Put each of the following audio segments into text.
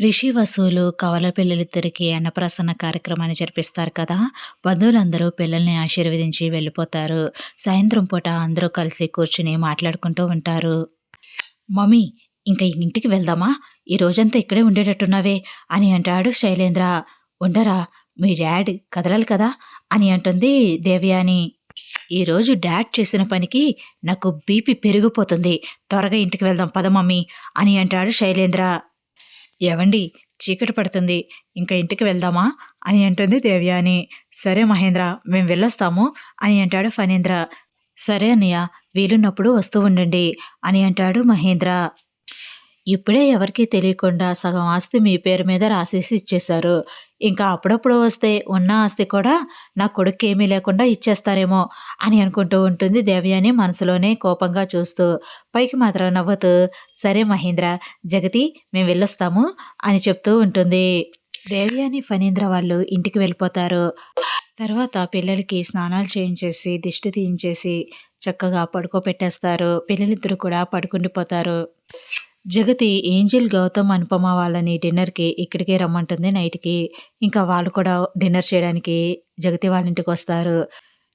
రిషి వసూలు కవల పిల్లలిద్దరికీ అన్నప్రాసన్న కార్యక్రమాన్ని జరిపిస్తారు కదా. బంధువులందరూ పిల్లల్ని ఆశీర్వదించి వెళ్ళిపోతారు. సాయంత్రం పూట అందరూ కలిసి కూర్చుని మాట్లాడుకుంటూ ఉంటారు. మమ్మీ ఇంకా ఇంటికి వెళ్దామా? ఈ రోజంతా ఇక్కడే ఉండేటట్టున్నావే అని అంటాడు శైలేంద్ర. ఉండరా మీ డాడ్ కదలాలి కదా అని అంటుంది దేవ్యాని. ఈరోజు డాడ్ చేసిన పనికి నాకు బీపీ పెరిగిపోతుంది. త్వరగా ఇంటికి వెళ్దాం పద మమ్మీ అని అంటాడు శైలేంద్ర. ఏవండి చీకటి పడుతుంది ఇంకా ఇంటికి వెళ్దామా అని అంటుంది దేవ్యాని. సరే మహేంద్ర మేము వెళ్ళొస్తాము అని అంటాడు ఫణేంద్ర. సరే అన్నయ్య వీలున్నప్పుడు వస్తూ ఉండండి అని అంటాడు మహేంద్ర. ఇప్పుడే ఎవరికీ తెలియకుండా సగం ఆస్తి మీ పేరు మీద రాసేసి ఇచ్చేశారు. ఇంకా అప్పుడప్పుడు వస్తే ఉన్న ఆస్తి కూడా నా కొడుకు ఏమీ లేకుండా ఇచ్చేస్తారేమో అని అనుకుంటూ ఉంటుంది దేవయాని మనసులోనే కోపంగా చూస్తూ. పైకి మాత్రం నవ్వుతూ సరే మహేంద్ర జగతి మేము వెళ్ళొస్తాము అని చెప్తూ ఉంటుంది. దేవయాని ఫణీంద్ర వాళ్ళు ఇంటికి వెళ్ళిపోతారు. తర్వాత పిల్లలకి స్నానాలు చేయించేసి దిష్టి తీయించేసి చక్కగా పడుకోబెట్టేస్తారు. పిల్లలిద్దరూ కూడా పడుకుండిపోతారు. జగతి ఏంజిల్ గౌతమ్ అనుపమ వాళ్ళని డిన్నర్కి ఇక్కడికే రమ్మంటుంది నైట్కి. ఇంకా వాళ్ళు కూడా డిన్నర్ చేయడానికి జగతి వాళ్ళ ఇంటికి వస్తారు.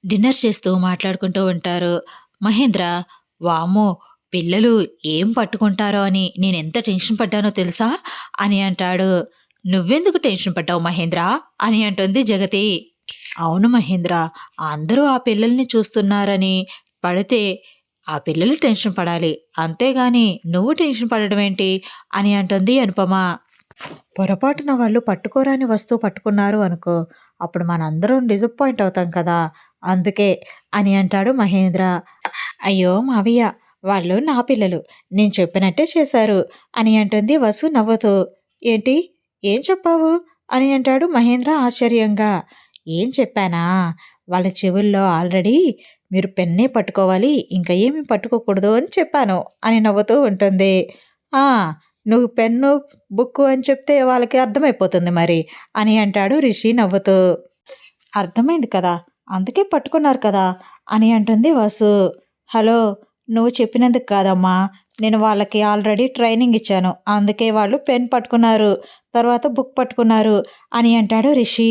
డిన్నర్ చేస్తూ మాట్లాడుకుంటూ ఉంటారు. మహేంద్ర వామ్మో పిల్లలు ఏం పట్టుకుంటారో అని నేను ఎంత టెన్షన్ పడ్డానో తెలుసా? అని అంటాడు. నువ్వెందుకు టెన్షన్ పడ్డావు మహేంద్ర? అని అంటుంది జగతి. అవును మహేంద్ర అందరూ ఆ పిల్లల్ని చూస్తున్నారని. పడితే ఆ పిల్లలు టెన్షన్ పడాలి. అంతేగాని నువ్వు టెన్షన్ పడడం ఏంటి? అని అంటుంది అనుపమ. పొరపాటున వాళ్ళు పట్టుకోరాని వస్తువు పట్టుకున్నారు అనుకో. అప్పుడు మనందరం డిసప్పాయింట్ అవుతాం కదా. అందుకే అని అంటాడు మహేంద్ర. అయ్యో మావయ్య వాళ్ళు నా పిల్లలు. నేను చెప్పినట్టే చేశారు అని అంటుంది వసు నవ్వుతూ. ఏంటి? ఏం చెప్పావు? అని అంటాడు మహేంద్ర ఆశ్చర్యంగా. ఏం చెప్పానా? వాళ్ళ చెవుల్లో ఆల్రెడీ మీరు పెన్నే పట్టుకోవాలి ఇంకా ఏమీ పట్టుకోకూడదు అని చెప్పాను అని నవ్వుతూ ఉంటుంది. "ఆ, నువ్వు పెన్ను బుక్కు అని చెప్తే వాళ్ళకి అర్థమైపోతుంది మరి అని అంటాడు రిషి నవ్వుతూ. అర్థమైంది కదా అందుకే పట్టుకున్నారు కదా అని అంటుంది వాసు. హలో నువ్వు చెప్పినందుకు కాదమ్మా నేను వాళ్ళకి ఆల్రెడీ ట్రైనింగ్ ఇచ్చాను అందుకే వాళ్ళు పెన్ పట్టుకున్నారు తర్వాత బుక్ పట్టుకున్నారు అని అంటాడు రిషి.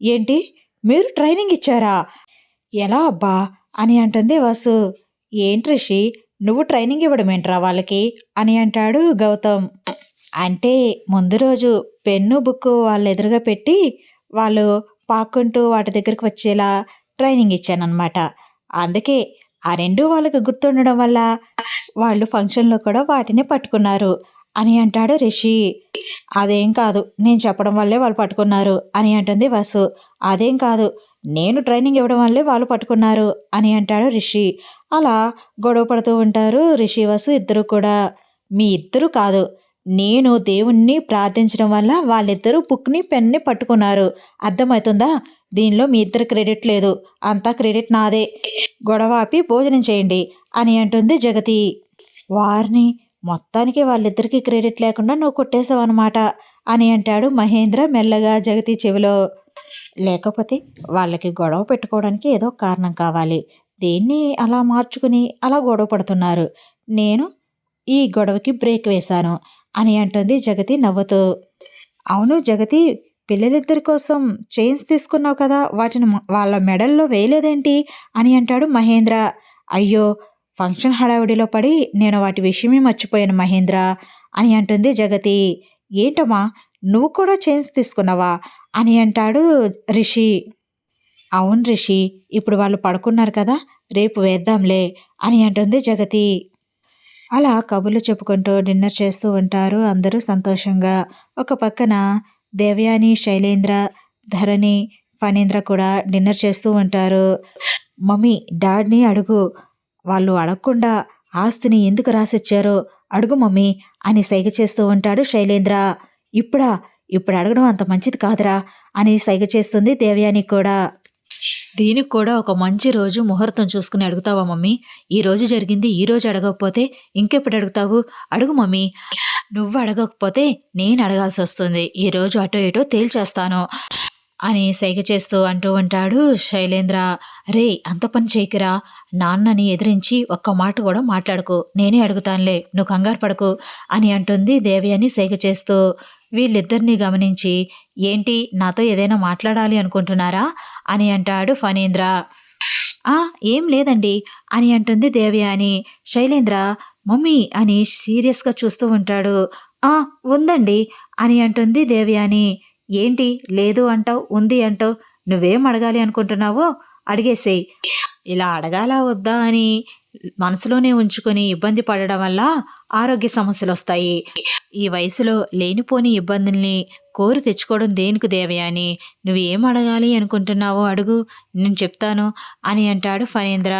ఏంటి మీరు ట్రైనింగ్ ఇచ్చారా? ఎలా అబ్బా అని అంటుంది వసు. ఏంటి రిషి? నువ్వు ట్రైనింగ్ ఇవ్వడం ఏంట్రా వాళ్ళకి? అని అంటాడు గౌతమ్. అంటే ముందు రోజు పెన్ను బుక్ వాళ్ళ ఎదురుగా పెట్టి వాళ్ళు పాక్కుంటూ వాటి దగ్గరకు వచ్చేలా ట్రైనింగ్ ఇచ్చానమాట అందుకే ఆ రెండు వాళ్ళకి గుర్తుండడం వల్ల వాళ్ళు ఫంక్షన్లో కూడా వాటిని పట్టుకున్నారు అని అంటాడు రిషి. అదేం కాదు నేను చెప్పడం వల్లే వాళ్ళు పట్టుకున్నారు అని అంటుంది వసు. అదేం కాదు నేను ట్రైనింగ్ ఇవ్వడం వల్లే వాళ్ళు పట్టుకున్నారు అని అంటాడు రిషి. అలా గొడవ పడుతూ ఉంటారు రిషి వసు ఇద్దరు కూడా. మీ ఇద్దరు కాదు నేను దేవుణ్ణి ప్రార్థించడం వల్ల వాళ్ళిద్దరూ బుక్ని పెన్ని పట్టుకున్నారు. అర్థమవుతుందా? దీనిలో మీ ఇద్దరు క్రెడిట్ లేదు అంతా క్రెడిట్ నాదే. గొడవ ఆపి భోజనం చేయండి అని అంటుంది జగతి. వారిని మొత్తానికి వాళ్ళిద్దరికీ క్రెడిట్ లేకుండా నువ్వు కొట్టేశావు అనమాట అని అంటాడు మహేంద్ర మెల్లగా జగతి చెవిలో. లేకపోతే వాళ్ళకి గొడవ పెట్టుకోవడానికి ఏదో కారణం కావాలి. దేన్ని అలా మార్చుకుని అలా గొడవ పడుతున్నారు? నేను ఈ గొడవకి బ్రేక్ వేశాను అని అంటుంది జగతి నవ్వుతూ. అవును జగతి పిల్లలిద్దరి కోసం చైన్స్ తీసుకున్నావు కదా వాటిని వాళ్ళ మెడల్లో వేయలేదేంటి? అని అంటాడు మహేంద్ర. అయ్యో ఫంక్షన్ హడావిడిలో పడి నేను వాటి విషయమే మర్చిపోయాను మహేంద్ర అని అంటుంది జగతి. ఏంటమ్మా నువ్వు కూడా చైన్స్ తీసుకున్నావా? అని అంటాడు రిషి. అవును రిషి ఇప్పుడు వాళ్ళు పడుకున్నారు కదా రేపు వేద్దాంలే అని అంటుంది జగతి. అలా కబుర్లు చెప్పుకుంటూ డిన్నర్ చేస్తూ ఉంటారు అందరూ సంతోషంగా. ఒక పక్కన దేవయాని శైలేంద్ర ధరణి ఫణీంద్ర కూడా డిన్నర్ చేస్తూ ఉంటారు. మమ్మీ డాడ్ని అడుగు. వాళ్ళు అడగకుండా ఆస్తిని ఎందుకు రాసిచ్చారో అడుగు మమ్మీ అని సైగ చేస్తూ ఉంటాడు శైలేంద్ర. ఇప్పుడా ఇప్పుడు అడగడం అంత మంచిది కాదురా అని సైగ చేస్తుంది దేవయాని కూడా దీనికి కూడా ఒక మంచి రోజు ముహూర్తం చూసుకుని అడుగుతావా మమ్మీ ఈ రోజు జరిగింది ఈ రోజు అడగకపోతే ఇంకెప్పుడు అడుగుతావు అడుగు మమ్మీ నువ్వు అడగకపోతే నేను అడగాల్సి వస్తుంది ఈ రోజు అటో ఇటో తేల్చేస్తాను అని సైగ చేస్తూ అంటూ ఉంటాడు శైలేంద్ర. "రేయ్! అంత పని చేయకురా! నాన్నని ఎదిరించి ఒక్క మాట కూడా మాట్లాడకు. నేనే అడుగుతానులే. నువ్వు కంగారు పడకు" అని అంటుంది దేవయాని సైగ చేస్తూ. వీళ్ళిద్దరినీ గమనించి "ఏంటి నాతో ఏదైనా మాట్లాడాలి అనుకుంటున్నారా?" అని అంటాడు ఫణీంద్ర. "ఆ! ఏం లేదండి" అని అంటుంది దేవయాని. శైలేంద్ర "మమ్మీ" అని సీరియస్‌గా చూస్తూ ఉంటాడు. "ఆ! ఉందండి" అని అంటుంది దేవయాని. "ఏంటి లేదు అంటావు, ఉంది అంటావు. నువ్వేం అడగాలి అనుకుంటున్నావో అడిగేసేయ్. ఇలా అడగాలా వద్దా అని మనసులోనే ఉంచుకొని ఇబ్బంది పడడం వల్ల ఆరోగ్య సమస్యలు వస్తాయి ఈ వయసులో లేనిపోని ఇబ్బందుల్ని కోరి తెచ్చుకోవడం దేనికి దేవయాని? నువ్వు ఏం అడగాలి అనుకుంటున్నావో అడుగు. నేను చెప్తాను" అని అంటాడు ఫణీంద్ర.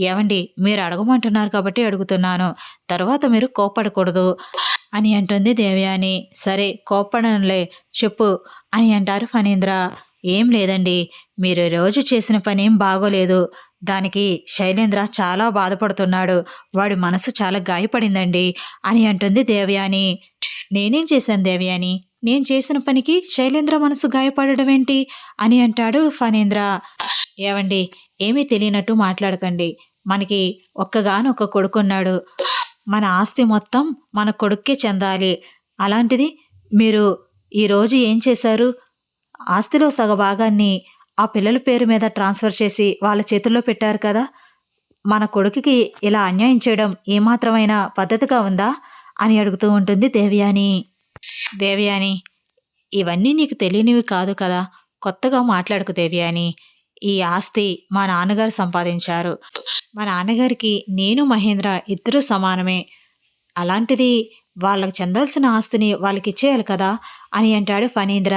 "ఏవండీ మీరు అడగమంటున్నారు కాబట్టి అడుగుతున్నాను. తర్వాత మీరు కోప్పడకూడదు" అని అంటుంది దేవయాని. "సరే కోప్పడనులే చెప్పు" అని అంటారు ఫణీంద్ర. "ఏం లేదండి. మీరు రోజు చేసిన పని ఏం బాగోలేదు. దానికి శైలేంద్ర చాలా బాధపడుతున్నాడు. వాడి మనసు చాలా గాయపడిందండి" అని అంటుంది దేవయాని. "నేనేం చేశాను దేవయాని? నేను చేసిన పనికి శైలేంద్ర మనసు గాయపడడమేంటి?" అని అంటాడు ఫనేంద్ర ఏవండి ఏమీ తెలియనట్టు మాట్లాడకండి. మనకి ఒక్కగానొక్క కొడుకున్నాడు. మన ఆస్తి మొత్తం మన కొడుక్కే చెందాలి. అలాంటిది మీరు ఈరోజు ఏం చేశారు? ఆస్తిలో సగ భాగాన్ని ఆ పిల్లల పేరు మీద ట్రాన్స్‌ఫర్ చేసి వాళ్ళ చేతుల్లో పెట్టారు కదా! మన కొడుకుకి ఇలా అన్యాయం చేయడం ఏమాత్రమైనా పద్ధతిగా ఉందా?" అని అడుగుతూ ఉంటుంది దేవయాని. "దేవయాని ఇవన్నీ నీకు తెలియనివి కాదు కదా! కొత్తగా మాట్లాడకు దేవయాని. ఈ ఆస్తి మా నాన్నగారు సంపాదించారు. మా నాన్నగారికి నేను, మహేంద్ర ఇద్దరూ సమానమే. అలాంటిది వాళ్ళకి చెందాల్సిన ఆస్తిని వాళ్ళకి ఇచ్చేయాలి కదా!" అని అంటాడు ఫణీంద్ర.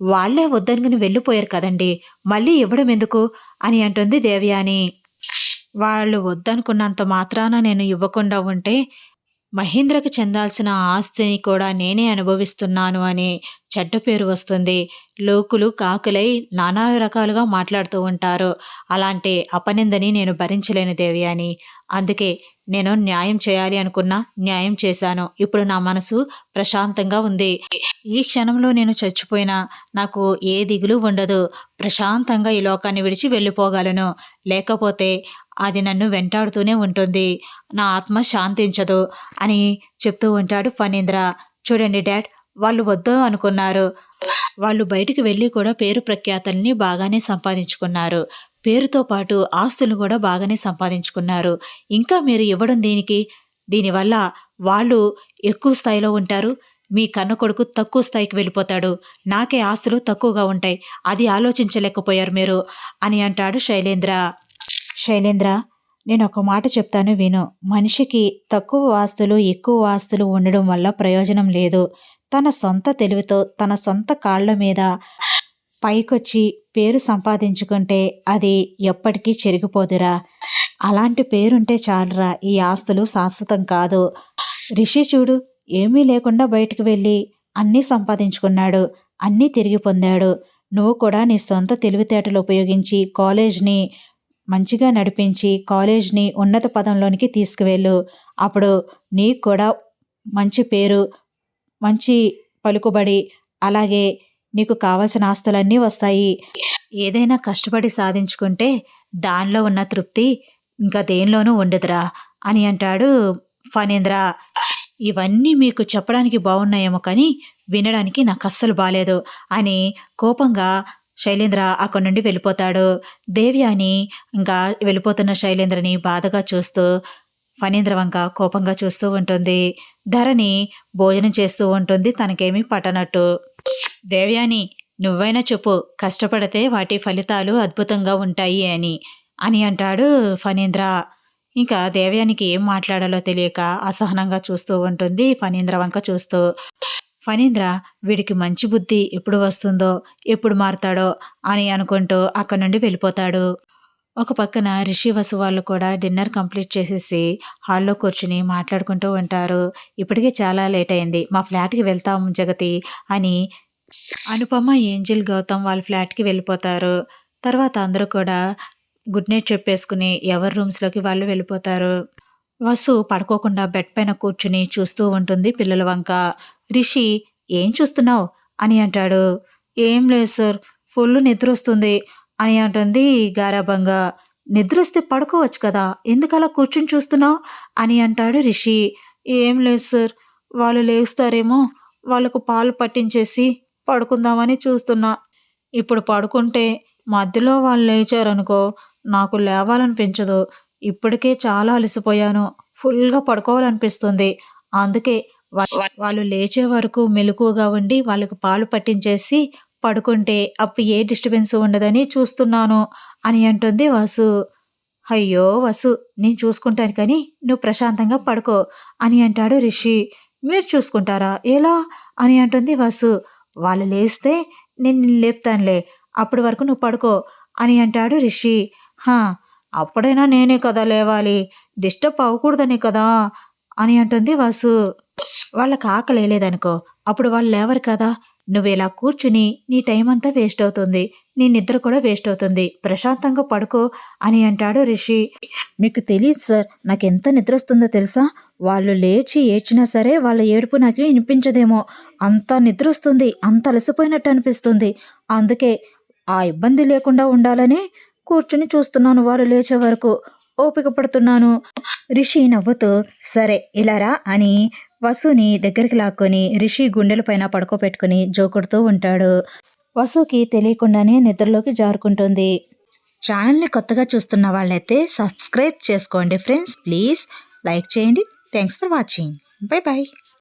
"వాళ్ళే వద్దనుకుని వెళ్ళిపోయారు కదండీ! మళ్ళీ ఇవ్వడం ఎందుకు?" అని అంటుంది దేవయాని. "వాళ్ళు వద్దనుకున్నంత మాత్రాన నేను ఇవ్వకుండా ఉంటే మహేంద్రకు చెందాల్సిన ఆస్తిని కూడా నేనే అనుభవిస్తున్నాను అనే చెడ్డ పేరు వస్తుంది. లోకులు కాకులై నానా రకాలుగా మాట్లాడుతూ ఉంటారు. అలాంటి అపనిందని నేను భరించలేను దేవయాని. అందుకే నేను న్యాయం చేయాలి అనుకున్నా న్యాయం చేశాను. ఇప్పుడు నా మనసు ప్రశాంతంగా ఉంది. ఈ క్షణంలో నేను చచ్చిపోయినా నాకు ఏ దిగులు ఉండదు. ప్రశాంతంగా ఈ లోకాన్ని విడిచి వెళ్ళిపోగలను. లేకపోతే అది నన్ను వెంటాడుతూనే ఉంటుంది. నా ఆత్మ శాంతించదు" అని చెప్తూ ఉంటాడు ఫణీంద్ర. "చూడండి డాడ్ వాళ్ళు వద్దు అనుకున్నారు. వాళ్ళు బయటికి వెళ్ళి కూడా పేరు ప్రఖ్యాతల్ని బాగానే సంపాదించుకున్నారు. పేరుతో పాటు ఆస్తులు కూడా బాగానే సంపాదించుకున్నారు. ఇంకా మీరు ఇవ్వడం దేనికి? దీనివల్ల వాళ్ళు ఎక్కువ స్థాయిలో ఉంటారు. మీ కన్న కొడుకు తక్కువ స్థాయికి వెళ్ళిపోతాడు. నాకే ఆస్తులు తక్కువగా ఉంటాయి. అది ఆలోచించలేకపోయారు మీరు" అని అంటాడు శైలేంద్ర. "శైలేంద్ర నేను ఒక మాట చెప్తాను విను. మనిషికి తక్కువ ఆస్తులు, ఎక్కువ ఆస్తులు ఉండడం వల్ల ప్రయోజనం లేదు. తన సొంత తెలివితో తన సొంత కాళ్ళ మీద పైకొచ్చి పేరు సంపాదించుకుంటే అది ఎప్పటికీ చెరిగిపోదురా! అలాంటి పేరుంటే చాలురా ఈ ఆస్తులు శాశ్వతం కాదు. రిషి చూడు ఏమీ లేకుండా బయటికి వెళ్ళి అన్నీ సంపాదించుకున్నాడు. అన్నీ తిరిగి పొందాడు. నువ్వు కూడా నీ సొంత తెలివితేటలు ఉపయోగించి కాలేజ్‌ని మంచిగా నడిపించి కాలేజ్‌ని ఉన్నత పదంలోనికి తీసుకువెళ్ళు. అప్పుడు నీకు కూడా మంచి పేరు, మంచి పలుకుబడి అలాగే నీకు కావాల్సిన ఆస్తులన్నీ వస్తాయి. ఏదైనా కష్టపడి సాధించుకుంటే దానిలో ఉన్న తృప్తి ఇంకా దేనిలోనూ ఉండదురా" అని అంటాడు ఫణీంద్ర. "ఇవన్నీ మీకు చెప్పడానికి బాగున్నాయేమో కానీ వినడానికి నాకు అస్సలు బాలేదు" అని కోపంగా శైలేంద్ర అక్కడి నుండి వెళ్ళిపోతాడు. దేవయాని ఇంకా వెళ్ళిపోతున్న శైలేంద్రని బాధగా చూస్తూ ఫణీంద్ర వంక కోపంగా చూస్తూ ఉంటుంది. ధరణి భోజనం చేస్తూ ఉంటుంది తనకేమీ పట్టనట్టు. దేవ్యాని నువ్వైనా చెప్పు కష్టపడితే వాటి ఫలితాలు అద్భుతంగా ఉంటాయి అని" అని అంటాడు ఫణీంద్ర. ఇంకా దేవయానికి ఏం మాట్లాడాలో తెలియక అసహనంగా చూస్తూ ఉంటుంది ఫణీంద్ర వంక చూస్తూ. ఫణీంద్ర వీడికి మంచి బుద్ధి ఎప్పుడు వస్తుందో, ఎప్పుడు మారుతాడో అని అనుకుంటూ అక్కడి నుండి వెళ్ళిపోతాడు. ఒక పక్కన రిషి, వసు వాళ్ళు కూడా డిన్నర్ కంప్లీట్ చేసేసి హాల్‌లో కూర్చొని మాట్లాడుకుంటూ ఉంటారు. "ఇప్పటికే చాలా లేట్ అయింది. మా ఫ్లాట్‌కి వెళ్తాం జగతి" అని అనుపమ, ఏంజెల్, గౌతమ్ వాళ్ళ ఫ్లాట్‌కి వెళ్ళిపోతారు. తర్వాత అందరూ కూడా గుడ్ నైట్ చెప్పేసుకుని ఎవరి రూమ్స్‌లోకి వాళ్ళు వెళ్ళిపోతారు. వసు పడుకోకుండా బెడ్ పైన కూర్చుని చూస్తూ ఉంటుంది పిల్లల వంక. రిషి "ఏం చూస్తున్నావు అని అంటాడు. "ఏం లేదు సార్. ఫుల్ నిద్రొస్తుంది అని అంటుంది గారాబంగా. నిద్రొస్తే పడుకోవచ్చు కదా! ఎందుకలా కూర్చుని చూస్తున్నావు? అని అంటాడు రిషి. ఏం లేదు సార్. వాళ్ళు లేస్తారేమో వాళ్ళకు పాలు పట్టించేసి పడుకుందామని చూస్తున్నా. ఇప్పుడు పడుకుంటే మధ్యలో వాళ్ళు లేచారనుకో నాకు లేవాలనిపించదు. ఇప్పటికే చాలా అలసిపోయాను. ఫుల్‌గా పడుకోవాలనిపిస్తుంది. అందుకే వాళ్ళు లేచే వరకు మెలకుగా ఉండి వాళ్ళకి పాలు పట్టించేసి పడుకుంటే అప్పుడు ఏ డిస్టర్బెన్స్ ఉండదని చూస్తున్నాను అని అంటుంది వాసు. అయ్యో! వసు నేను చూసుకుంటాను కానీ నువ్వు ప్రశాంతంగా పడుకో అని అంటాడు రిషి. మీరు చూసుకుంటారా? ఎలా? అని అంటుంది వసు. వాళ్ళు లేస్తే నేను నిన్ను లేపుతానులే. అప్పటి వరకు నువ్వు పడుకో అని అంటాడు రిషి. హా! అప్పుడైనా నేనే కదా లేవాలి. డిస్టర్బ్ అవ్వకూడదని కదా! అని అంటుంది వసు. వాళ్ళకి ఆకలేయలేదనుకో అప్పుడు వాళ్ళు లేవరు కదా! నువ్విలా కూర్చుని నీ టైం అంతా వేస్ట్ అవుతుంది. నీ నిద్ర కూడా వేస్ట్ అవుతుంది. ప్రశాంతంగా పడుకో అని అంటాడు రిషి. మీకు తెలీదు సార్ నాకు ఎంత నిద్ర వస్తుందో తెలుసా? వాళ్ళు లేచి ఏడ్చినా సరే వాళ్ళ ఏడుపు నాకు వినిపించదేమో. అంత నిద్ర వస్తుంది అంత అలసిపోయినట్టు అనిపిస్తుంది. అందుకే ఆ ఇబ్బంది లేకుండా ఉండాలని కూర్చుని చూస్తున్నాను వాళ్ళు లేచే వరకు. ఓపిక పడుతున్నాను. రిషి నవ్వుతూ సరే ఇలారా అని వసుని దగ్గరికి లాక్కొని రిషి గుండెల పైన పడుకోబెట్టుకుని జోకుడుతూ ఉంటాడు. వసుకి తెలియకుండానే నిద్రలోకి జారుకుంటుంది. ఛానల్‌ని కొత్తగా చూస్తున్న వాళ్ళైతే సబ్స్క్రైబ్ చేసుకోండి ఫ్రెండ్స్ ప్లీజ్. లైక్ చేయండి. Thanks for watching. Bye bye